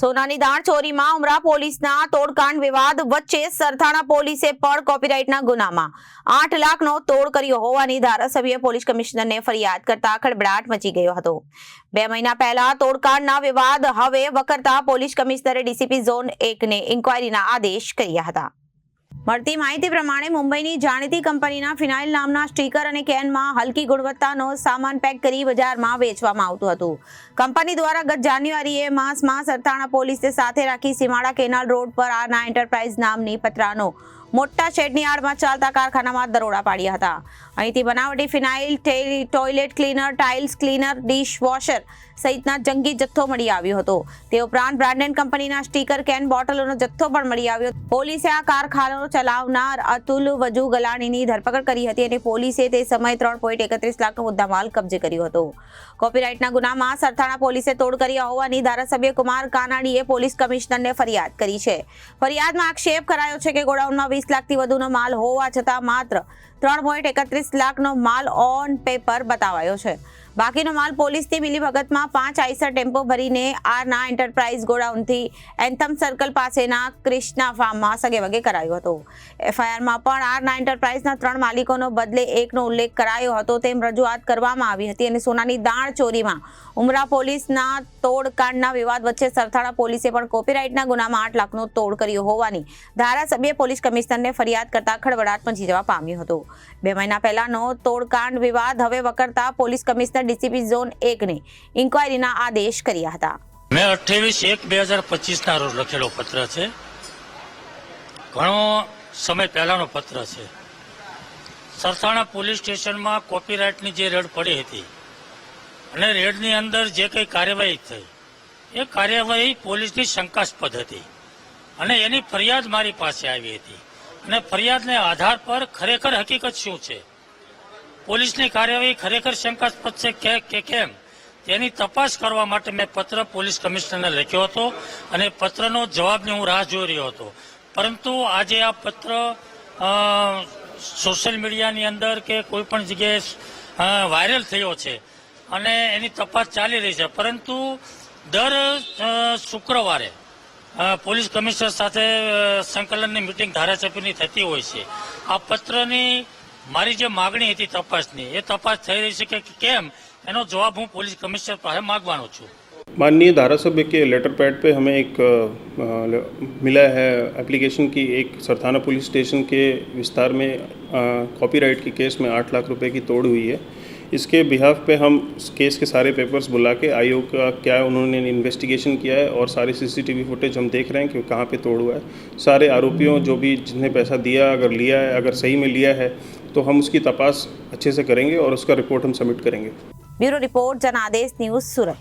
સોનાની દાણ ચોરીમાં ઉમરા પોલીસના તોડકાંડ વિવાદ વચ્ચે સરથાણા પોલીસે પણ કોપીરાઇટના ગુનામાં આઠ લાખનો તોડ કર્યો હોવાની ધારાસભ્ય પોલીસ કમિશનરને ફરિયાદ કરતા ખળબડાટ મચી ગયો હતો. બે મહિના પહેલા તોડકાંડના વિવાદ હવે વકરતા પોલીસ કમિશનરે ડીસીપી ઝોન એકને ઇન્કવાયરીના આદેશ કર્યા હતા. મળતી માહિતી પ્રમાણે મુંબઈની જાણીતી કંપનીના ફિનાઇલ નામના સ્ટીકર અને કેનમાં હલકી ગુણવત્તાનો સામાન પેક કરી બજારમાં વેચવામાં આવતું હતું. કંપની દ્વારા ગત જાન્યુઆરીએ માસમાં સરથાણા પોલીસે સાથે રાખી સીમાડા કેનાલ રોડ પર આના એન્ટરપ્રાઇઝ નામની પતરાનો મોટા શેડની આડમાં ચાલતા કારખાનામાં દરોડા પાડ્યા હતા. અહીંથી બનાવટી phenyl toilet cleaner, tiles cleaner, dish washer સહિતના જંગી જથ્થો મળી આવ્યો હતો. તે ઉપરાંત બ્રાન્ડેડ કંપનીના સ્ટીકર, કેન બોટલોનો જથ્થો પણ મળી આવ્યો. પોલીસે આ કારખાનો ચલાવનાર અતુલ વજુ ગલાણીની ધરપકડ કરી હતી અને પોલીસે તે સમયે ત્રણ પોઈન્ટ એકત્રીસ લાખનો મુદ્દામાલ કબજે કર્યો હતો. કોપીરાઇટના ગુનામાં સરથાણા પોલીસે તોડ કર્યા હોવાની ધારાસભ્ય કુમાર કાનાણીએ પોલીસ કમિશનરને ફરિયાદ કરી છે. ફરિયાદમાં આક્ષેપ કરાયો છે કે ગોડાઉનમાં વીસ લાખથી વધુનો માલ હોવા છતાં માત્ર ત્રણ પોઈન્ટ એકત્રીસ લાખનો માલ ઓન પેપર બતાવાયો છે. બાકીનો માલ પોલીસની મિલીભગતમાં પાંચ આઈસર ટેમ્પો ભરીને આરના એન્ટરપ્રાઇઝ ગોડાઉનથી એન્થમ સર્કલ પાસેના ક્રિષ્ના ફાર્મમાં સગેવગે કરાયો હતો. એફઆઈઆરમાં પણ આરના એન્ટરપ્રાઇઝના ત્રણ માલિકોનો બદલે એકનો ઉલ્લેખ કરાયો હતો. તેમ રજૂઆત કરવામાં આવી હતી અને સોનાની દાણ ચોરીમાં ઉમરા પોલીસના તોડકાંડના વિવાદ વચ્ચે સરથાણા પોલીસે પણ કોપીરાઇટના ગુનામાં આઠ લાખનો તોડ કર્યો હોવાની ધારાસભ્ય પોલીસ કમિશનરને ફરિયાદ કરતા ખળબળાટ મચી જવા પામ્યો હતો. બે મહિના પહેલાનો તોડકાંડ વિવાદ હવે વકરતા પોલીસ કમિશનર ડીસીપી ઝોન એકને ઇન્કવાયરીના આદેશ કર્યા હતા. મેં અઠ્યાવીસ એક બે હજાર પચીસના રોજ લખેલો પત્ર છે. ઘણો સમય પહેલાનો પત્ર છે. સરથાણા પોલીસ સ્ટેશનમાં કોપીરાઇટની જે રેડ પડી હતી અને રેડની અંદર જે કંઈ કાર્યવાહી થઈ, એ કાર્યવાહી પોલીસની શંકાસ્પદ હતી અને એની ફરિયાદ મારી પાસે આવી હતી. અને ફરિયાદને આધાર પર ખરેખર હકીકત શું છે? પોલીસની કાર્યવાહી ખરેખર શંકાસ્પદ છે કે કેમ? તેની તપાસ કરવા માટે મેં પત્ર પોલીસ કમિશનરને લખ્યો હતો અને પત્રનો જવાબની હું રાહ જોઈ રહ્યો હતો. પરંતુ આજે આ પત્ર સોશિયલ મીડિયાની અંદર કે કોઈ પણ જગ્યાએ વાયરલ થયો છે અને એની તપાસ ચાલી રહી છે. પરંતુ દર શુક્રવારે પોલીસ કમિશનર સાથે સંકલનની મિટિંગ ધારાસભ્યની થતી હોય છે. આ પત્રની મારી જે માગણી હતી તપાસની એ તપાસ થઈ રહી છે કે કેમ એનો જવાબ હું પોલીસ કમિશનર પાસે માંગવાનો છું माननीय धारासभ्य के लेटर पैड पे हमें एक अ, अ, मिला है एप्लीकेशन की एक सरथाना पुलिस स्टेशन के विस्तार में अ, कॉपीराइट के केस में आठ लाख रुपए की तोड़ हुई है इसके बिहाफ पे हम इस केस के सारे पेपर्स बुला के आयोग का क्या उन्होंने इन्वेस्टिगेशन किया है और सारे सीसीटीवी फुटेज हम देख रहे हैं कि कहाँ पे तोड़ हुआ है सारे आरोपियों जो भी जिन्हें पैसा दिया अगर लिया है अगर सही में लिया है तो हम उसकी तपास अच्छे से करेंगे और उसका रिपोर्ट हम सबमिट करेंगे bureau report Janadesh news Surat